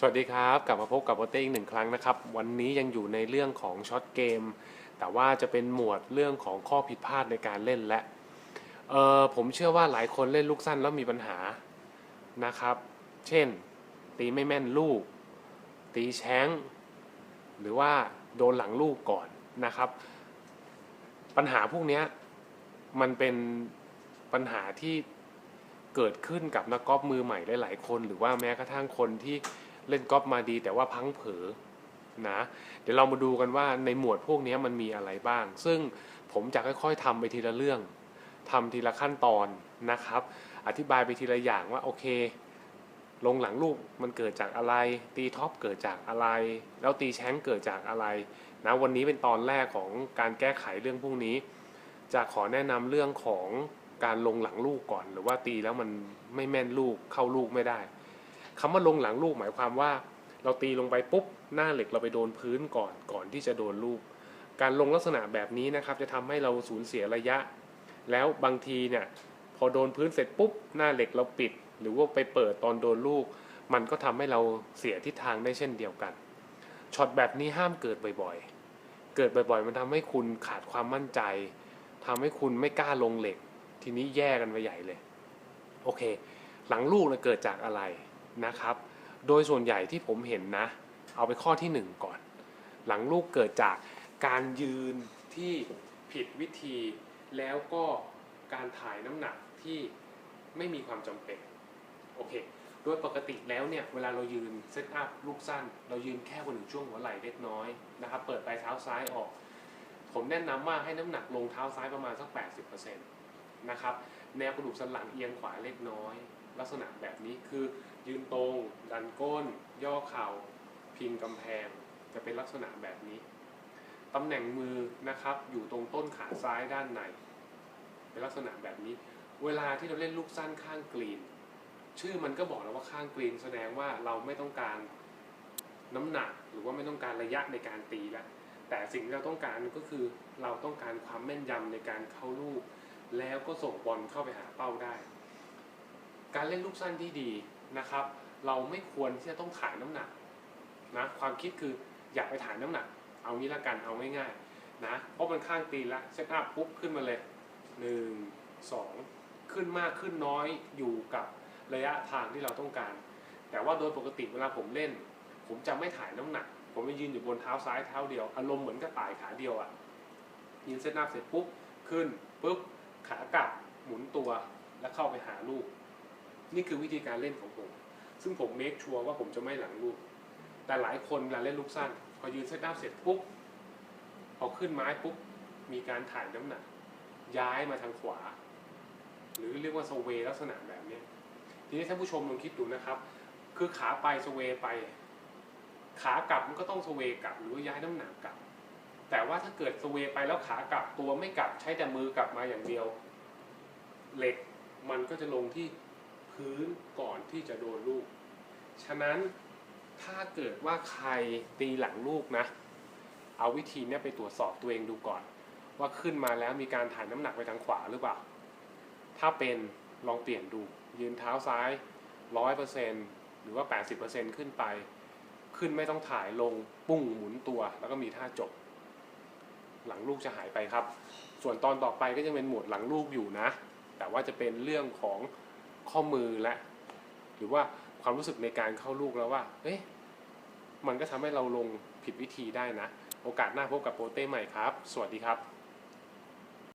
สวัสดีครับ กลับมาพบกับโอเต้อีกหนึ่งครั้งนะครับ วันนี้ยังอยู่ในเรื่องของช็อตเกม แต่ว่าจะเป็นหมวดเรื่องของข้อผิดพลาดในการเล่นและเออผมเชื่อว่าหลายคนเล่นลูกสั้นแล้วมีปัญหานะครับ เช่น ตีไม่แม่นลูก ตีแช้ง หรือว่าโดนหลังลูกก่อนนะครับ ปัญหาพวกนี้มันเป็นปัญหาที่เกิดขึ้นกับนักกอล์ฟมือใหม่หลายๆคน หรือว่าแม้กระทั่งคนที่ เล่นกอล์ฟมาดีแต่ว่าพังเผลอนะเดี๋ยวเรามาดูกันว่าในหมวดพวกนี้มันมีอะไรบ้าง ซึ่งผมจะค่อยๆทำไปทีละเรื่องทำทีละขั้นตอนนะครับ อธิบายไปทีละอย่างว่าโอเค ลงหลังลูกมันเกิดจากอะไร ตีท็อปเกิดจากอะไร แล้วตีแชงเกิดจากอะไรนะวันนี้เป็นตอนแรกของการแก้ไขเรื่องพวกนี้ จะขอแนะนำเรื่องของการลงหลังลูกก่อน หรือว่าตีแล้วมันไม่แม่นลูกเข้าลูกไม่ได้ คำว่าลงหลังลูกหมายความว่า เราตีลงไปปุ๊บหน้าเหล็กเราไปโดนพื้นก่อนก่อนที่จะโดนลูก การลงลักษณะแบบนี้นะครับจะทำให้เราสูญเสียระยะ แล้วบางทีเนี่ยพอโดนพื้นเสร็จปุ๊บหน้าเหล็กเราปิด หรือว่าไปเปิดตอนโดนลูก มันก็ทำให้เราเสียทิศทางได้เช่นเดียวกันช็อตแบบนี้ห้ามเกิดบ่อยๆ เกิดบ่อยๆ มันทำให้คุณขาดความมั่นใจทำให้คุณไม่กล้าลงเหล็ก ทีนี้แย่กันไปใหญ่เลย โอเค หลังลูกเนี่ยเกิดจากอะไร นะครับ โดยส่วนใหญ่ที่ผมเห็นนะ เอาไปข้อที่หนึ่งก่อน หลังลูกเกิดจากการยืนที่ผิดวิธีแล้วก็การถ่ายน้ำหนักที่ไม่มีความจำเป็นโอเคโดยปกติแล้วเนี่ยเวลาเรายืนเซตอัพลูกสั้น เรายืนแค่บนถึงช่วงหัวไหล่เล็กน้อยนะครับเปิดปลายเท้าซ้ายออก ผมแนะนำว่าให้น้ำหนักลงเท้าซ้ายประมาณสัก 80%นะครับ แนวกระดูกสันหลังเอียงขวาเล็กน้อย ลักษณะแบบนี้คือยืนตรง ดันก้น ย่อเข่า พิงกำแพง จะเป็นลักษณะแบบนี้ตำแหน่งมือนะครับอยู่ตรงต้นขาซ้ายด้านใน เป็นลักษณะแบบนี้ เวลาที่เราเล่นลูกสั้นข้างกรีน ชื่อมันก็บอกแล้วว่าข้างกรีน แสดงว่าเราไม่ต้องการน้ำหนักหรือว่าไม่ต้องการระยะในการตีแล้วแต่สิ่งที่เราต้องการก็คือเราต้องการความแม่นยำในการเข้าลูก แล้วก็ส่งบอลเข้าไปหาเป้าได้ การเล่นลูกสั้นที่ดีนะครับ เราไม่ควรที่จะต้องถ่ายน้ำหนักนะความคิดคืออยากไปถ่ายน้ำหนัก เอางี้ละกันเอาง่ายๆนะเพราะมันข้างตีละเซตอัพปุ๊บขึ้นมาเลยหนึ่งสองขึ้นมากขึ้นน้อยอยู่กับระยะทางที่เราต้องการ แต่ว่าโดยปกติเวลาผมเล่น ผมจะไม่ถ่ายน้ำหนัก ผมจะยืนอยู่บนเท้าซ้ายเท้าเดียว อารมณ์เหมือนกระต่ายขาเดียวอะ่ะยืนเซตอัพเสร็จปุ๊บขึ้นปุ๊บ ขากลับหมุนตัวแล้วเข้าไปหาลูก นี่คือวิธีการเล่นของผม ซึ่งผมเมคชัวร์ว่าผมจะไม่หลังลูก แต่หลายคนเวลาเล่นลูกสั้น พอยืนเซตอัพเสร็จปุ๊บพอขึ้นไม้ปุ๊บมีการถ่ายน้ำหนัก ย้ายมาทางขวา หรือเรียกว่าสเวย์ลักษณะแบบนี้ทีนี้ท่านผู้ชมลองคิดดูนะครับ คือขาไปสเวย์ไป ขากลับมันก็ต้องสเวย์กลับหรือย้ายน้ำหนักกลับ แต่ว่าถ้าเกิดสเวย์ไปแล้วขากลับตัวไม่กลับใช้แต่มือกลับมาอย่างเดียว เหล็กมันก็จะลงที่พื้นก่อนที่จะโดนลูก ฉะนั้นถ้าเกิดว่าใครตีหลังลูกนะ เอาวิธีนี้ไปตรวจสอบตัวเองดูก่อน ว่าขึ้นมาแล้วมีการถ่ายน้ำหนักไปทางขวาหรือเปล่า ถ้าเป็นลองเปลี่ยนดู ยืนเท้าซ้ายร้อยเปอร์เซ็นหรือว่า 80%ขึ้นไป ขึ้นไม่ต้องถ่ายลงปุ้งหมุนตัวแล้วก็มีท่าจบ หลังลูกจะหายไปครับ ส่วนตอนต่อไปก็ยังเป็นหมวดหลังลูกอยู่นะ แต่ว่าจะเป็นเรื่องของข้อมือและ หรือว่าความรู้สึกในการเข้าลูกแล้วว่าเอ๊ะมันก็ทำให้เราลงผิดวิธีได้นะ โอกาสหน้าพบกับโปรเต้ใหม่ครับ สวัสดีครับ